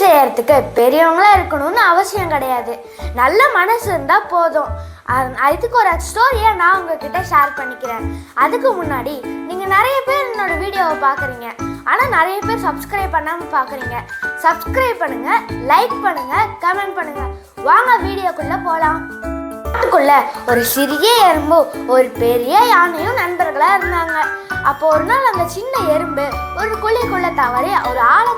செய்யறதுக்கு பெரியவங்களா இருக்கணும்னு அவசியம் கிடையாது. நல்ல மனசு இருந்தால் போதும். அதுக்கு ஒரு ஸ்டோரியை நான் உங்ககிட்ட ஷேர் பண்ணிக்கிறேன். அதுக்கு முன்னாடி நீங்கள் நிறைய பேர் என்னோட வீடியோவை பார்க்குறீங்க. ஆனால் நிறைய பேர் சப்ஸ்கிரைப் பண்ணாமல் பார்க்குறீங்க. சப்ஸ்கிரைப் பண்ணுங்க லைக் பண்ணுங்க கமெண்ட் பண்ணுங்க. வாங்க வீடியோக்குள்ளே போகலாம் காட்டுக்குள்ள ஒரு சிறிய எறும்பு ஒரு பெரிய யானையும் நண்பர்களாக இருந்தாங்க. அப்போ ஒரு நாள் அந்த சின்ன எறும்பு ஒரு குழிக்குள்ள தவறி ஒரு ஆழமான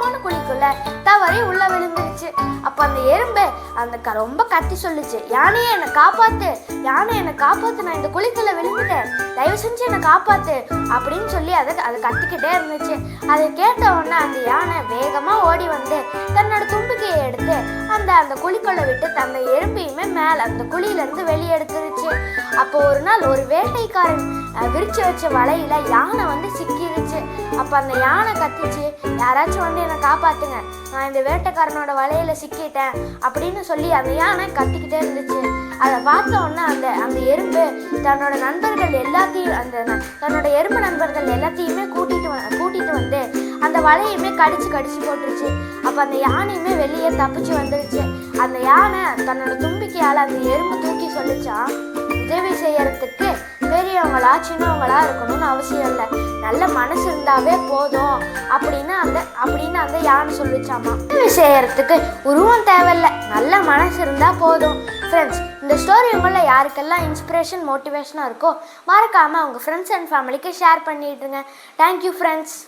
குழிக்குள்ள தவறி உள்ள விழுந்துருச்சு. அப்போ அந்த எறும்பு அந்த க- ரொம்ப கத்தி சொல்லுச்சு. யானையே என்னை காப்பாத்து யானை என்னை காப்பாத்து நான் இந்த குளித்துல விழுந்துட்டேன். தயவு செஞ்சு என்னை காப்பாத்து அப்படின்னு சொல்லி அதை அது கத்திக்கிட்டே இருந்துச்சு. அதை கேட்ட உடனே அந்த யானை வேகமா ஓடி வந்து தன்னோட தும்பிக்கையை எடுத்து அந்த அந்த குழிக்குள்ள விட்டு தன்னை எறும்பையுமே மேல அந்த குழியில இருந்து வெளியே எடுத்துருச்சு அப்போ ஒரு நாள் ஒரு வேட்டைக்காரன் விரிச்சு வச்ச வலையில யானை வந்து சிக்கிருச்சு. அப்ப அந்த யானை கத்திச்சு யாராச்சும் வந்து என்னை காப்பாத்துங்க. நான் இந்த வேட்டைக்காரனோட வலையில சிக்கிட்டேன். அப்படின்னு சொல்லி அந்த யானை கத்திக்கிட்டே இருந்துச்சு. அதை பார்த்த உடனே அந்த அந்த எறும்பு தன்னோட நண்பர்கள் எல்லாத்தையும் அந்த தன்னோட எறும்பு நண்பர்கள் எல்லாத்தையுமே கூட்டிட்டு வ- கூட்டிட்டு வந்து அந்த வலையுமே கடிச்சு கடிச்சு போட்டுருச்சு. அப்ப அந்த யானையுமே வெளியே தப்பிச்சு வந்துருச்சு. அந்த யானை தன்னோட தும்பிக்கையால அந்த எறும்பு தூக்கி சொல்லிச்சான். உதவி செய்யறதுக்கு பெரியவங்களா சின்னவங்களா இருக்கணும்னு அவசியம் இல்லை. நல்ல மனசு இருந்தாவே போதும். அப்படின்னு அந்த அப்படின்னு அந்த யானை சொல்லிச்சாமா. உதவி செய்யறதுக்கு உருவம் தேவையில்ல. நல்ல மனசு இருந்தா போதும். ஃப்ரெண்ட்ஸ் இந்த ஸ்டோரி உங்களில் யாருக்கெல்லாம் இன்ஸ்பிரேஷன் மோட்டிவேஷனாக இருக்கோ மறக்காமல் அவங்க ஃப்ரெண்ட்ஸ் அண்ட் ஃபேமிலிக்கு ஷேர் பண்ணிட்டுருங்க தேங்க்யூ ஃப்ரெண்ட்ஸ்